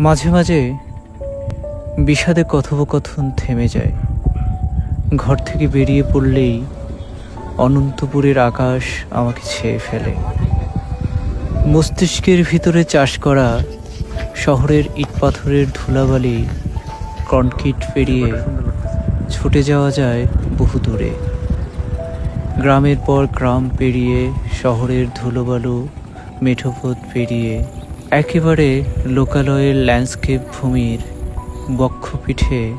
মাঝে মাঝে বিষাদে কথোপকথন থেমে যায়। ঘর থেকে বেরিয়ে পড়লেই অনন্তপুরের আকাশ আমাকে ছেয়ে ফেলে। মস্তিষ্কের ভিতরে চাষ করা শহরের ইটপাথরের ধুলাবালি কনক্রিট পেরিয়ে ছুটে যাওয়া যায় বহু দূরে। গ্রামের পর গ্রাম পেরিয়ে শহরের ধুলোবালু, মেঠোপথ পেরিয়ে একেবারে লোকালয়ের ল্যান্ডস্কেপ ভূমির বক্ষপিঠে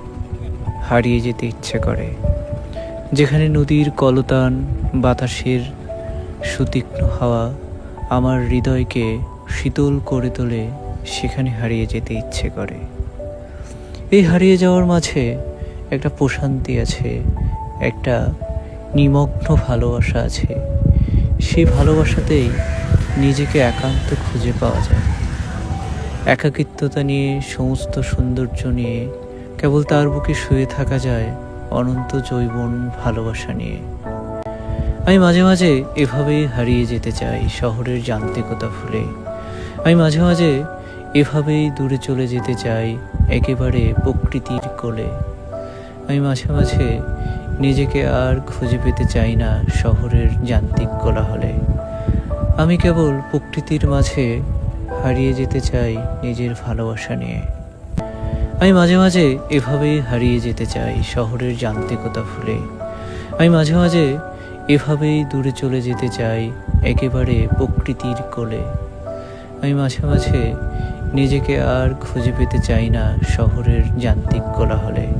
হারিয়ে যেতে ইচ্ছে করে, যেখানে নদীর কলতান, বাতাসের সুতীক্ষ্ণ হাওয়া আমার হৃদয়কে শীতল করে তোলে, সেখানে হারিয়ে যেতে ইচ্ছে করে। এই হারিয়ে যাওয়ার মাঝে একটা প্রশান্তি আছে, একটা নিমগ্ন ভালোবাসা আছে। সেই ভালোবাসাতেই নিজেকে একান্ত খুঁজে পাওয়া যায়। একাকিত্বতা নিয়ে সমস্ত সৌন্দর্য নিয়ে কেবল তার বুকে শুয়ে থাকা যায় অনন্ত জৈবন ভালোবাসা নিয়ে। আমি মাঝে মাঝে এভাবেই হারিয়ে যেতে চাই শহরের যান্ত্রিকতা ভুলে। আমি মাঝে মাঝে এভাবেই দূরে চলে যেতে চাই একেবারে প্রকৃতির কোলে। আমি মাঝে মাঝে নিজেকে আর খুঁজে পেতে চাই না শহরের যান্ত্রিক কোলাহলে। আমি কেবল প্রকৃতির মাঝে হারিয়ে যেতে চাই নিজের ভালোবাসা নিয়ে। আমি মাঝে মাঝে এভাবেই হারিয়ে যেতে চাই শহরের যান্ত্রিকতা ভুলে। আমি মাঝে মাঝে এভাবেই দূরে চলে যেতে চাই একেবারে প্রকৃতির কোলে। আমি মাঝে মাঝে নিজেকে আর খুঁজে পেতে চাই না শহরের যান্ত্রিক কোলাহলে।